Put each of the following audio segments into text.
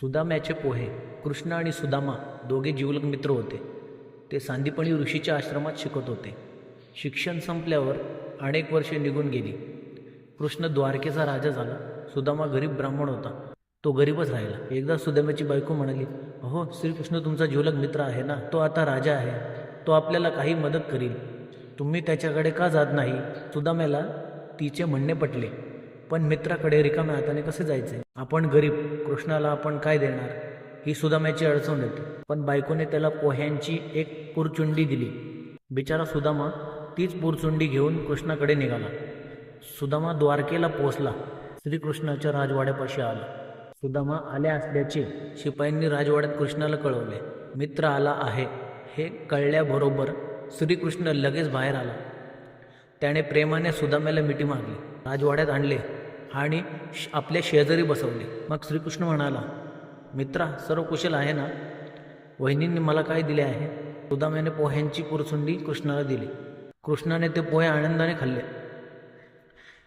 सुदाम्याचे पोहे कृष्ण आणि सुदामा दोघे जिवलग मित्र होते. ते सांदीपणी ऋषीच्या आश्रमात शिकत होते. शिक्षण संपल्यावर अनेक वर्षे निघून गेली. कृष्ण द्वारकेचा राजा झाला. सुदामा गरीब ब्राह्मण होता. तो गरीबच राहिला. एकदा सुदाम्याची बायको म्हणाली अहो श्रीकृष्ण तुमचा जिवलग मित्र आहे ना? तो आता राजा आहे. तो आपल्याला काही मदत करील. तुम्ही त्याच्याकडे का जात नाही? सुदाम्याला तिचे म्हणणे पटले. पण मित्राकडे रिकाम्या हाताने कसे जायचे? आपण गरीब कृष्णाला आपण काय देणार? ही सुदाम्याची अडचण होती. पण बायकोने त्याला पोह्यांची एक पुरचुंडी दिली. बिचारा सुदामा तीच पुरचुंडी घेऊन कृष्णाकडे निघाला. सुदामा द्वारकेला पोहोचला. श्रीकृष्णाच्या राजवाड्यापाशी आला. सुदामा आल्या असल्याचे शिपायांनी राजवाड्यात कृष्णाला कळवले. मित्र आला आहे. हे कळल्याबरोबर श्रीकृष्ण लगेच बाहेर आला. त्याने प्रेमाने सुदाम्याला मिठी मारली. राजवाड्यात आणले. आणि श- आपल्या शेजारी बसवले. मग श्रीकृष्ण म्हणाला मित्रा सर्व कुशल आहे ना? वहिनींनी मला काय दिले आहे? सुदाम्याने पोह्यांची पुरसुंडी कृष्णाला दिली. कृष्णाने ते पोहे आनंदाने खाल्ले.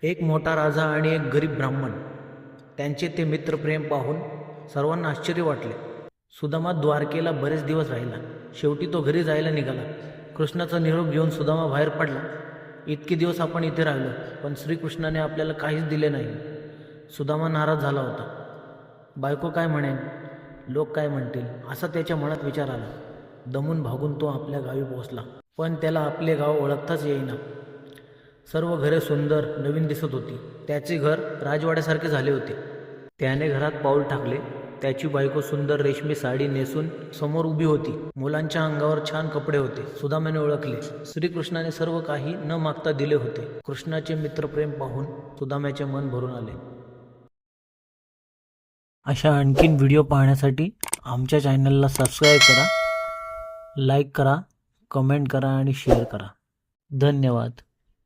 एक मोठा राजा आणि एक गरीब ब्राह्मण. त्यांचे ते मित्रप्रेम पाहून सर्वांना आश्चर्य वाटले. सुदामा द्वारकेला बरेच दिवस राहिला. शेवटी तो घरी जायला निघाला. कृष्णाचा निरोप घेऊन सुदामा बाहेर पडला. इतके दिवस आपण इथे राहिलो पण श्रीकृष्णाने आपल्याला काहीच दिले नाही. सुदामा नाराज झाला होता. बायको काय म्हणेन? लोक काय म्हणतील? असा त्याच्या मनात विचार आला. दमून भागून तो आपल्या गावी पोहोचला. पण त्याला आपले गाव ओळखताच येईना. सर्व घरे सुंदर नवीन दिसत होती. त्याचे घर राजवाड्यासारखे झाले होते. त्याने घरात पाऊल टाकले. त्याची बायको सुंदर रेशमी साडी नेसून समोर उभी होती. मुलांच्या अंगावर छान कपडे होते. सुदामाने ओळखले. श्रीकृष्णाने सर्व काही न मागता दिले होते. कृष्णाचे मित्रप्रेम पाहून सुदाम्याचे मन भरून आले. अशा आणखीन व्हिडिओ पाहण्यासाठी आमच्या चॅनलला सबस्क्राईब करा लाईक करा कमेंट करा आणि शेअर करा. धन्यवाद.